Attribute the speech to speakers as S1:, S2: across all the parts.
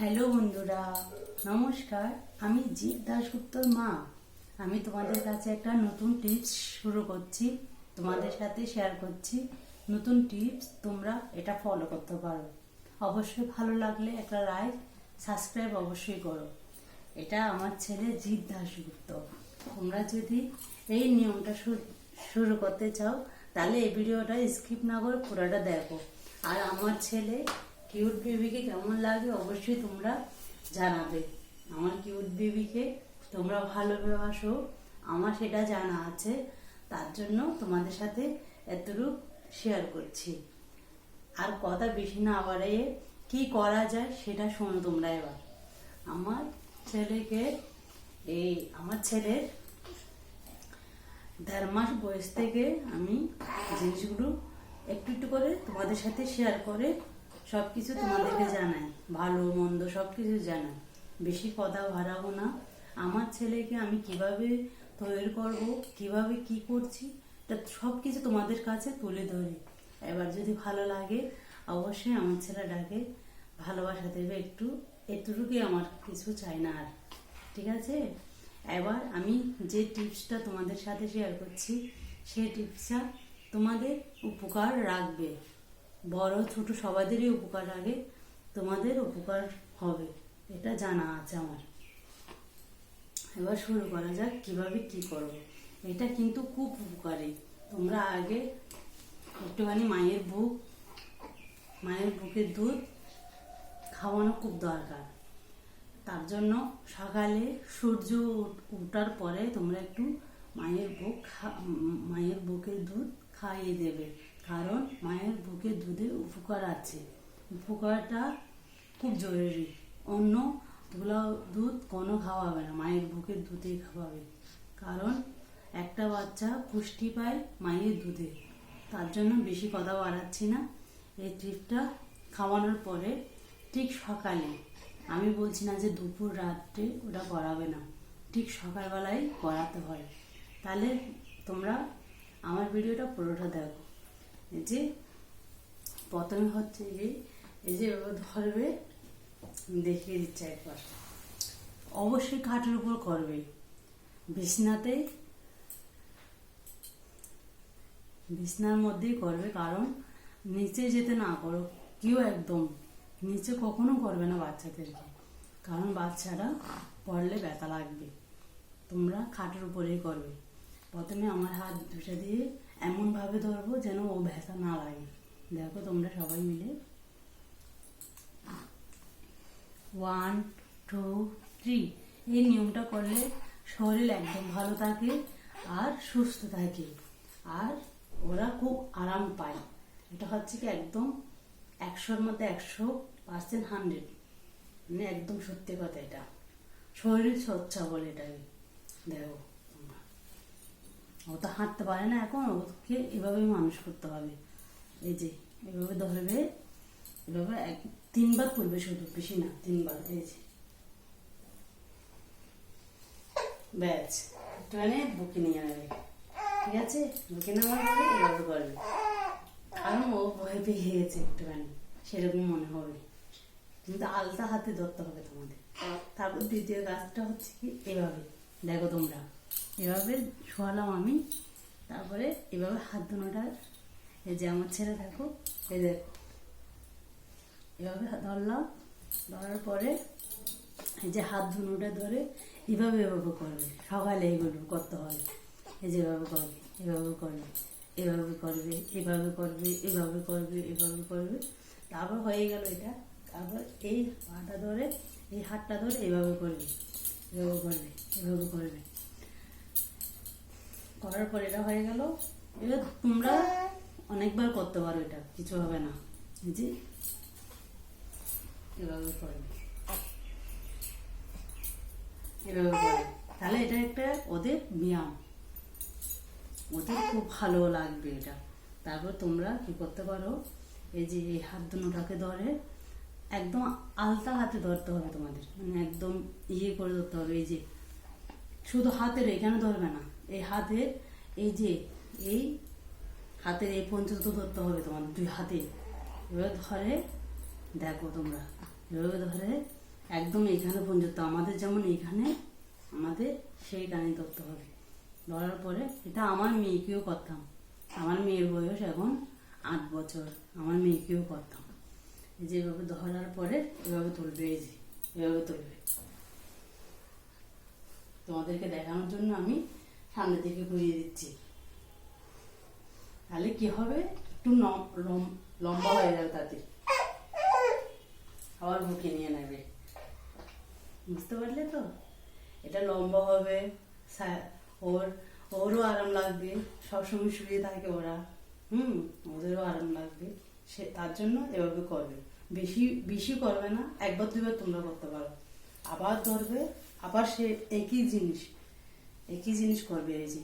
S1: Hello বন্ধুরা, নমস্কার। আমি জিৎ দাশগুপ্তর মা। আমি তোমাদের কাছে একটা নতুন টিপস শুরু করছি, তোমাদের সাথে শেয়ার করছি। নতুন টিপস, তোমরা এটা ফলো করতে পারো। অবশ্যই ভালো লাগলে একটা লাইক সাবস্ক্রাইব অবশ্যই করো। এটা আমার ছেলে জিৎ দাশগুপ্ত। তোমরা যদি এই নিয়মটা শুরু করতে চাও, তাহলে এই ভিডিওটা স্কিপ না করে পুরোটা দেখো। আর আমার ছেলে কিউট বেবিকে কেমন লাগে অবশ্যই তোমরা জানাবে। আমার কিউট বেবিকে তোমরা ভালোবাসো আমার সেটা জানা আছে, তার জন্য তোমাদের সাথে এতটুকু শেয়ার করছি। আর কথা বেশি না বাড়িয়ে কি করা যায় সেটা শোনো তোমরা এবার। আমার ছেলেকে এই আমার ছেলের দেড় মাস বয়স থেকে আমি জিনিসগুলো একটু একটু করে তোমাদের সাথে শেয়ার করে সব কিছু তোমাদেরকে জানাই ভালো, মন্দ সব কিছু জানাই বেশি কথা বাড়াবো না। আমার ছেলেকে আমি কীভাবে তৈরি করব, কীভাবে কি করছি, তা সব কিছু তোমাদের কাছে তুলে ধরি। এবার যদি ভালো লাগে, অবশ্যই আমার ছেলেটাকে ভালোবাসা দেবে একটু, এতটুকুই আমার কিছু চাই না আর। ঠিক আছে? এবার আমি যে টিপসটা তোমাদের সাথে শেয়ার করছি, সেই টিপসটা তোমাদের উপকার রাখবে। বড় ছোট সবাদেরই উপকার আগে তোমাদের উপকার হবে, এটা জানা আছে আমার। এবার শুরু করা যাক কীভাবে কি করব। এটা কিন্তু খুব উপকারী। তোমরা আগে একটুখানি মায়ের বুক, মায়ের বুকের দুধ খাওয়ানো খুব দরকার। তার জন্য সকালে সূর্য উঠ- ওঠার পরে তোমরা একটু মায়ের বুক মায়ের বুকের দুধ খাইয়ে দেবে। কারণ মায়ের বুকে দুধে উপকার আছে। উপকারটা খুব জরুরি। অন্যগুলো দুধ কোনো খাওয়াবে না, মায়ের বুকের দুধেই খাওয়াবে। কারণ একটা বাচ্চা পুষ্টি পায় মায়ের দুধে। তার জন্য বেশি কথা বাড়াচ্ছি না। এই ট্রিপটা খাওয়ানোর পরে ঠিক সকালে, আমি বলছি না যে দুপুর রাত্রে ওটা করাবে না, ঠিক সকালবেলায় করাতে হয়। তাহলে তোমরা আমার ভিডিওটা পুরোটা দেখো। এই যে প্রথমে হচ্ছে যে, এই যে ধরবে, দেখিয়ে দিচ্ছে একবার। অবশ্যই কাঠের উপর করবে। বিছনাতে, বিছনার মধ্যেই করবে, কারণ নিচে যেতে না করো, কেউ একদম নিচে কখনো করবে না বাচ্চাদেরকে। কারণ বাচ্চারা পড়লে ব্যথা লাগবে। তোমরা খাটের উপরেই করবে। প্রথমে আমার হাত দুটা দিয়ে এমনভাবে ধরবো যেন ও ব্যথা না লাগে। দেখো তোমরা সবাই মিলে। ওয়ান টু থ্রি এই নিয়মটা করলে শরীর একদম ভালো থাকে আর সুস্থ থাকে আর ওরা খুব আরাম পায়। এটা হচ্ছে কি একদম একশোর মধ্যে একশো পার্সেন্ট হান্ড্রেড মানে একদম সত্যি কথা এটা। শরীর সচ্ছা বলে এটাকে দেখো। ও তো হাঁটতে পারে না এখন, ওকে এভাবেই মানুষ করতে হবে। এই যে, এভাবে ধরবে, এভাবে এক, তিনবার করবে শুধু, বেশি না, তিনবার, এই যে। ব্যাস একটুখানি বুকে নিয়ে নেবে ঠিক আছে? বুকে নেওয়ার পরে এভাবে করবে। কারণ ও ভয় পেয়ে গেছে একটুখানি, সেরকম মনে হবে। কিন্তু আলতা হাতে ধরতে হবে তোমাদের। তারপর দ্বিতীয় কাজটা হচ্ছে কি, এভাবে, দেখো তোমরা। এভাবে শোয়ালাম আমি। তারপরে এভাবে হাত দুটা এই যে আমার ছেলে দেখো এই দেখো এভাবে ধরলাম। ধরার পরে এই যে হাত ধুনোটা ধরে এভাবে এভাবে করবে। সকালে এগুলো করতে হবে। এই যে এভাবে করবে এভাবে করবে এভাবে করবে এভাবে করবে এভাবে করবে এভাবে করবে। তারপর হয়ে গেল এটা। তারপর এই পাটা ধরে, এই হাতটা ধরে এভাবে করবে এভাবে করবে এভাবে করবে। করার পর এটা হয়ে গেল। এবার তোমরা অনেকবার করতে পারো এটা, কিছু হবে না। যে, এভাবে এভাবে করবে তাহলে এটা একটা ওদের ব্যায়াম। ওদের খুব ভালো লাগবে এটা। তারপর তোমরা কি করতে পারো, এই যে এই হাত দুটাকে ধরে একদম আলতা হাতে ধরতে হবে তোমাদের। মানে একদম ইয়ে করে ধরতে হবে, এই যে শুধু হাতের এখানে ধরবে না। এই হাতের, এই যে, এই হাতের এই পর্যন্ত ধরতে হবে তোমার দুই হাতে। এভাবে ধরে, দেখো তোমরা, এভাবে ধরে একদম এইখানে পর্যন্ত আমাদের যেমন এইখানে, আমাদের সেইখানে ধরতে হবে। ধরার পরে এটা আমার মেয়েকেও করতাম। আমার মেয়ের বয়স এখন আট বছর, আমার মেয়েকেও করতাম। এই যে এভাবে ধরার পরে এভাবে তুলবে, এই যে, এভাবে তুলবে। তোমাদেরকে দেখানোর জন্য আমি সামনে থেকে ঘুরিয়ে দিচ্ছি। তাহলে কি হবে? একটু লম্বা হয়ে যাবে তাতে। আবার বুকে নিয়ে নেবে। বুঝতে পারলে তো? এটা লম্বা হবে ওর ওরও আরাম লাগবে। সবসময় শুয়ে থাকে ওরা। হুম, ওদেরও আরাম লাগবে। সে তার জন্য এভাবে করবে। বেশি বেশি করবে না, একবার দুবার তোমরা করতে পারো। আবার ধরবে, আবার সে একই জিনিস। একই জিনিস করবে এই যে।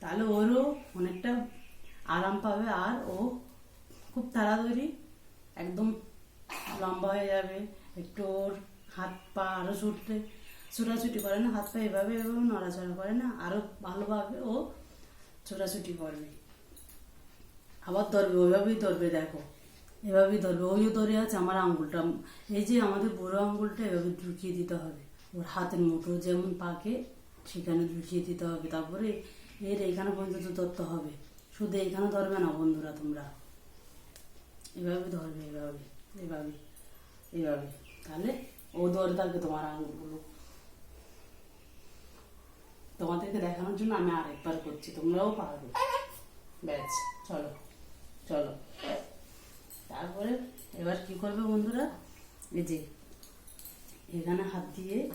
S1: তাহলে ওরও অনেকটা আরাম পাবে আর ও খুব তাড়াতাড়ি একদম লম্বা হয়ে যাবে। একটু ওর হাত পা আরও ছুটতে, ছোটাছুটি করে না, হাত পা এভাবে এভাবে নড়াচড়া করে না আরও ভালোভাবে ও ছোটাছুটি করবে। আবার ধরবে, ওইভাবেই ধরবে, দেখো। এভাবেই ধরবে। ওইও ধরে আছে, আমার আঙ্গুলটা। এই যে আমাদের বড় আঙ্গুলটা এভাবে ঢুকিয়ে দিতে হবে। ওর হাতের মুঠো যেমন পাকে সেখানে ঢুকিয়ে দিতে হবে। তারপরে এর এইখানে পর্যন্ত ধরতে হবে। শুধু এইখানে ধরবে না, বন্ধুরা, তোমরা। এভাবে ধরবে, এভাবে এভাবে এভাবে। তাহলে ও ধরে থাকবে তোমার আঙুলগুলো। তোমাদেরকে দেখানোর জন্য আমি আরেকবার করছি। তোমরাও পারবে। ব্যাস, চলো চলো। তারপরে এবার কি করবে বন্ধুরা? এই যে, এখানে হাত দিয়ে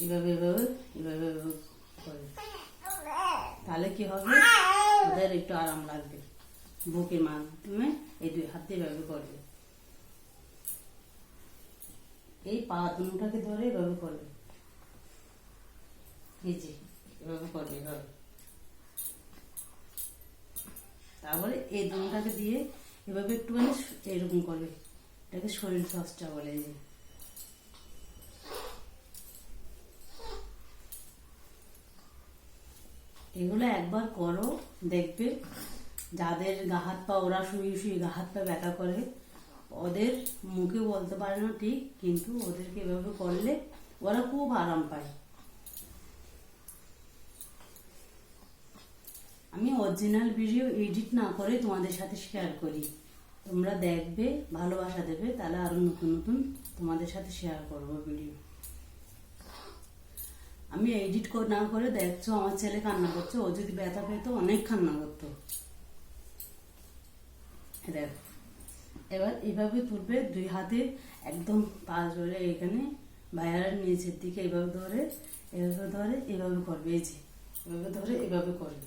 S1: এভাবে এভাবে এভাবে করবে তাহলে কি হবে? ওদের একটু আরাম লাগবে। বুকের মাধ্যমে এই দুই হাত দিয়ে এভাবে করবে। এই পা দুটাকে ধরে এভাবে করবে। এই যে, এভাবে করবে, এভাবে। তারপরে এই দুটাকে দিয়ে এভাবে একটুখানি এরকম করবে। এটাকে শরীর চর্চা বলে যে। এগুলো একবার করো, দেখবে যাদের গা হাত পা, ওরা শুয়ে শুয়ে গা হাত পা ব্যথা করে, ওদের মুখে বলতে পারে না ঠিক, কিন্তু ওদেরকে এভাবে করলে ওরা খুব আরাম পায়। আমি অরিজিনাল ভিডিও এডিট না করে তোমাদের সাথে শেয়ার করি। তোমরা দেখবে, ভালোবাসা দেবে, তাহলে আরও নতুন নতুন তোমাদের সাথে শেয়ার করব ভিডিও আমি এডিট না করে দেখছ, আমার ছেলে কান্না করছে, ও যদি ব্যথা পেতো অনেক কান্না করতো। দেখ। এবার এভাবে তুলবে, দুই হাতে একদম পা জোরে এখানে বাইরের নিচের দিকে এভাবে ধরে এভাবে ধরে, এভাবে করবে, এই যে, এভাবে ধরে, এভাবে করবে।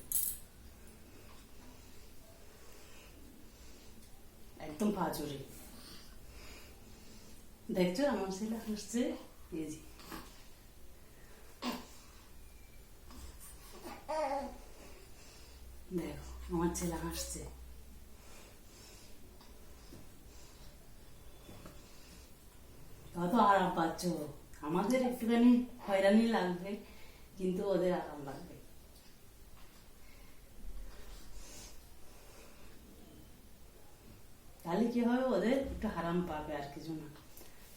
S1: একদম পা জোরে দেখছ, আমার ছেলে হাসছে, এই যে দেখো আমার ছেলে হাসছে কত আরাম পাচ্ছ। আমাদের একটুখানি হয়রানি লাগবে, কিন্তু ওদের আরাম লাগবে। তাহলে কি হবে? ওদের একটু আরাম পাবে আর কিছু না।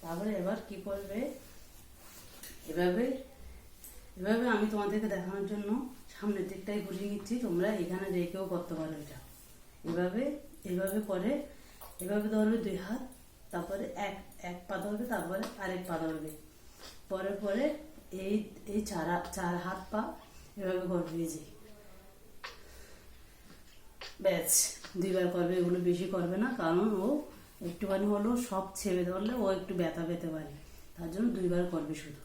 S1: তারপরে এবার কি করবে? এভাবে এভাবে আমি তোমাদেরকে দেখানোর জন্য সামনের দিকটাই ঘুরিয়ে নিচ্ছি। তোমরা এখানে রেখেও করতে পারো এটা। এভাবে এভাবে করে এভাবে ধরবে দুই হাত, তারপরে এক এক পা ধরবে, তারপরে আরেক পা ধরবে। পরে পরে এই এই চার চার হাত পা এভাবে করবে যে। ব্যাস, দুইবার করবে, এগুলো বেশি করবে না, কারণ ও একটুখানি হলেও সব ছেড়ে ধরলে ও একটু ব্যথা পেতে পারে। তার জন্য দুইবার করবে শুধু।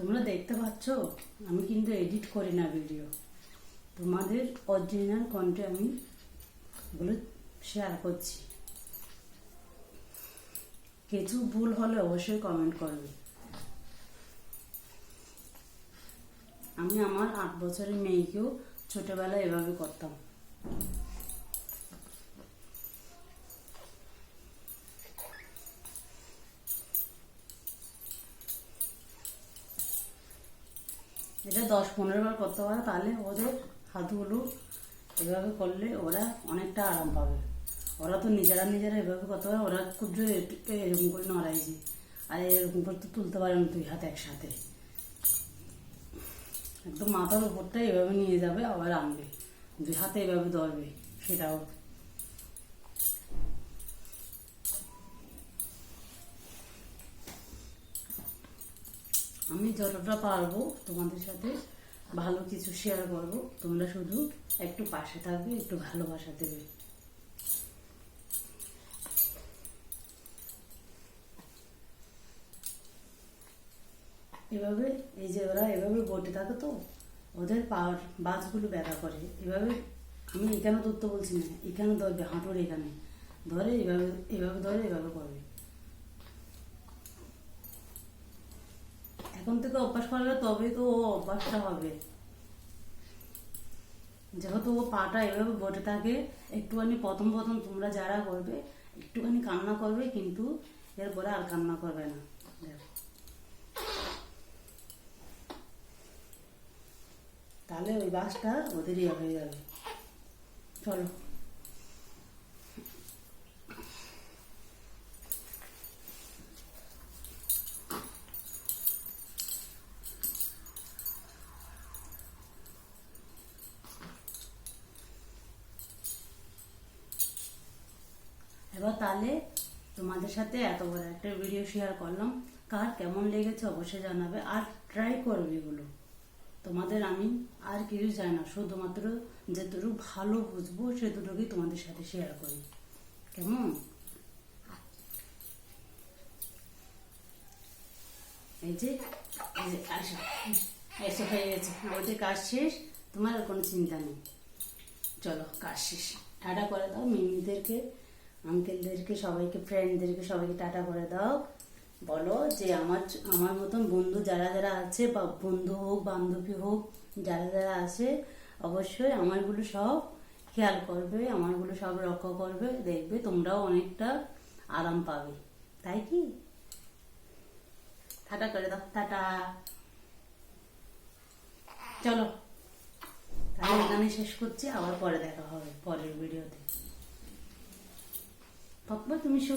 S1: তোমরা দেখতে পাচ্ছ, আমি কিন্তু এডিট করি না ভিডিও তোমাদের অরিজিনাল কন্টে আমি এগুলো শেয়ার করছি। কিছু ভুল হলে অবশ্যই কমেন্ট করবে। আমি আমার আট বছরের মেয়েকেও ছোটবেলায় এভাবে করতাম। এটা দশ পনেরো বার করতে পারে, তাহলে ওদের হাতগুলো এভাবে করলে ওরা অনেকটা আরাম পাবে। ওরা তো নিজেরা নিজেরা এভাবে করতে পারে, ওরা খুব জোরে এরকম করে নড়াইছে। আর এরকম করে তো তুলতে পারে না দুই হাত একসাথে। একদম মাথার উপরটা এভাবে নিয়ে যাবে, আবার আনবে। দুই হাতে এভাবে ধরবে, সেটাও আমি যতটা পারব তোমাদের সাথে ভালো কিছু শেয়ার করব। তোমরা শুধু একটু পাশে থাকবে, একটু ভালোবাসা দেবে। এভাবে, এই যে ওরা এভাবে বটে থাকে তো, ওদের পাওয়ার বাসগুলো ব্যথা করে। এভাবে, আমি এখানে ধরতে বলছি না, এখানে ধরবে, হাঁটুর এখানে। ধরে এভাবে এভাবে ধরে, এভাবে করবে। এখন থেকে অভ্যাস করবে তবে তো ও অভ্যাসটা হবে। যেহেতু ও পাটা এভাবে বটে থাকে, একটুখানি প্রথম প্রথম তোমরা যারা করবে, একটুখানি কান্না করবে, কিন্তু এরপরে আর কান্না করবে না। তাহলে ওই বাসটা ওদের ইয়ে হয়ে যাবে। চলো। এবার তাহলে তোমাদের সাথে এত বড় একটা ভিডিও শেয়ার করলাম। কার কেমন লেগেছে অবশ্যই জানাবে, আর ট্রাই করবে এগুলো। তোমাদের আমি আর কিছু চাই না, শুধুমাত্র যেটুকু ভালো বুঝব, সেটুকুই তোমাদের সাথে শেয়ার করি। কেমন? এই যে যে এসে, হয়ে গেছে। ওদের কাজ শেষ, তোমার কোনো চিন্তা নেই। চলো, কাজ শেষ। টাটা করে দাও মিমিদেরকে। আঙ্কেলদেরকে সবাইকে ফ্রেন্ডদেরকে সবাইকে টাটা করে দাও। বলো যে আমার আমার মতন বন্ধু যারা যারা আছে, বা বন্ধু হোক, বান্ধবী হোক, যারা যারা আছে, অবশ্যই আমারগুলো সব খেয়াল করবে, আমারগুলো সব রক্ষা করবে, দেখবে তোমরাও অনেকটা আরাম পাবে। তাই কি? টাটা করে দাও, টাটা। চলো, তাহলে এখানে শেষ করছি, আবার পরে দেখা হবে, পরের ভিডিওতে। Потом еще